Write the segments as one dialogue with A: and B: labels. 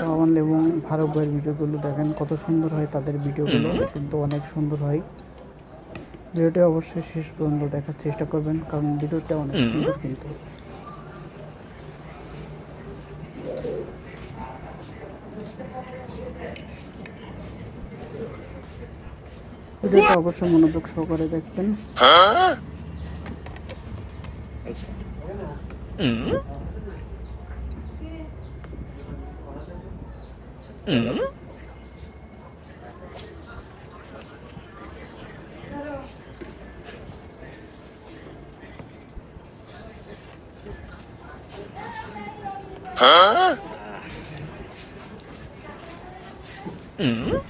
A: কামান এবং ফারুক ভাইয়ের ভিডিওগুলো দেখেন কত সুন্দর হয় তাদের ভিডিওগুলো কিন্তু অনেক সুন্দর হয়। ভিডিওটি অবশ্যই শেষ পর্যন্ত দেখার চেষ্টা করবেন কারণ ভিডিওটা অনেক সুন্দর কিন্তু। ভিডিওটা অবশ্যই মনোযোগ সহকারে দেখবেন। 응? 응? 어? 응?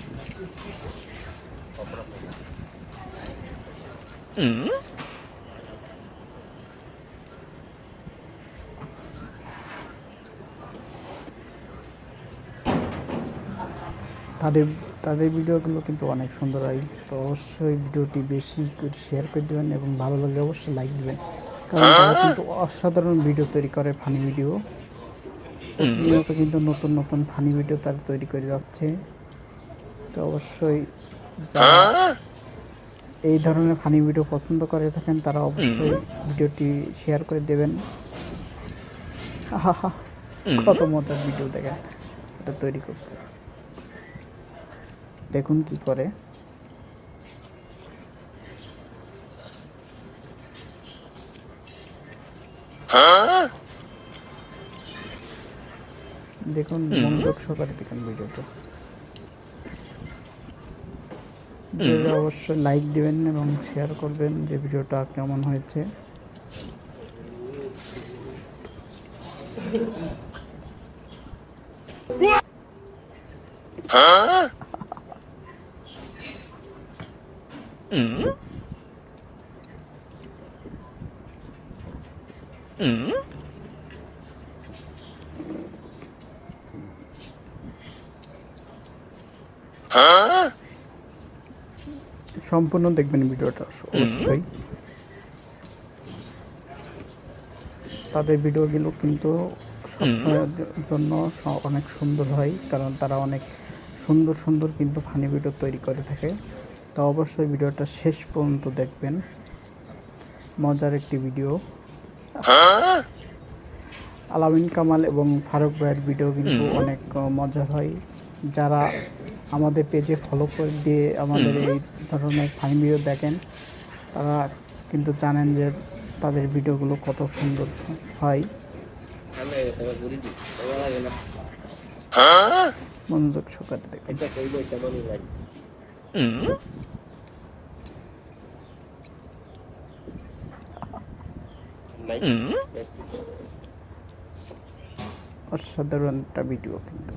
A: 응? তাদের তাদের ভিডিওগুলো কিন্তু অনেক সুন্দর হয়। তো অবশ্যই ভিডিওটি বেশি করে শেয়ার করে দেবেন এবং ভালো লাগলে অবশ্যই লাইক দেবেন। কারণ তারা কিন্তু অসাধারণ ভিডিও তৈরি করে ফানি ভিডিও প্রতিনিয়ত কিন্তু নতুন নতুন ফানি ভিডিও তারা তৈরি করে যাচ্ছে। তো অবশ্যই যারা এই ধরনের ফানি ভিডিও পছন্দ করে থাকেন তারা অবশ্যই ভিডিওটি শেয়ার করে দেবেন। কত মজার ভিডিও দেখেন এটা তৈরি করছে। দেখুন কি করে। দেখুন মনোযোগ সহকারে দেখুন ভিডিওটা। ভিডিওটা অবশ্যই লাইক দিবেন এবং শেয়ার করবেন যে ভিডিওটা কেমন হয়েছে। সম্পূর্ণ দেখবেন ভিডিওটা, অবশ্যই। তাদের ভিডিওগুলো কিন্তু সবসময়ের জন্য অনেক সুন্দর হয়, কারণ তারা অনেক সুন্দর সুন্দর কিন্তু ফানি ভিডিও তৈরি করে থাকে। তো অবশ্যই ভিডিওটা শেষ পর্যন্ত দেখবেন। মজার একটি ভিডিও। আলামিন কামাল এবং ফারুক ভাইয়ের ভিডিও কিন্তু অনেক মজার হয়। যারা আমাদের পেজে ফলো করে দিয়ে আমাদের এই ধরনের ফানি ভিডিও দেখেন তারা কিন্তু জানেন যে তাদের ভিডিওগুলো কত সুন্দর হয়। মনোযোগ সহকারে দেখেন। অসাধারণ একটা ভিডিও কিন্তু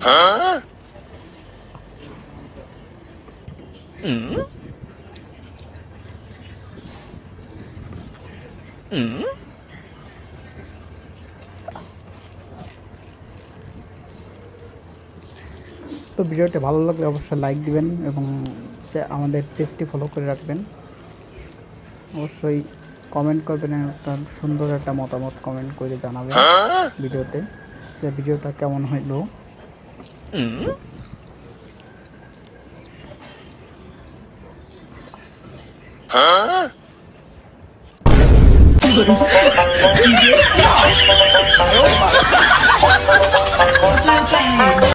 A: তো ভিডিওটি ভালো লাগলে অবশ্যই লাইক দিবেন এবং যে আমাদের পেজটি ফলো করে রাখবেন। অবশ্যই কমেন্ট করবেন একটা সুন্দর একটা মতামত কমেন্ট করে জানাবেন ভিডিওতে যে ভিডিওটা কেমন হইল। Ừ. Hả? Huh?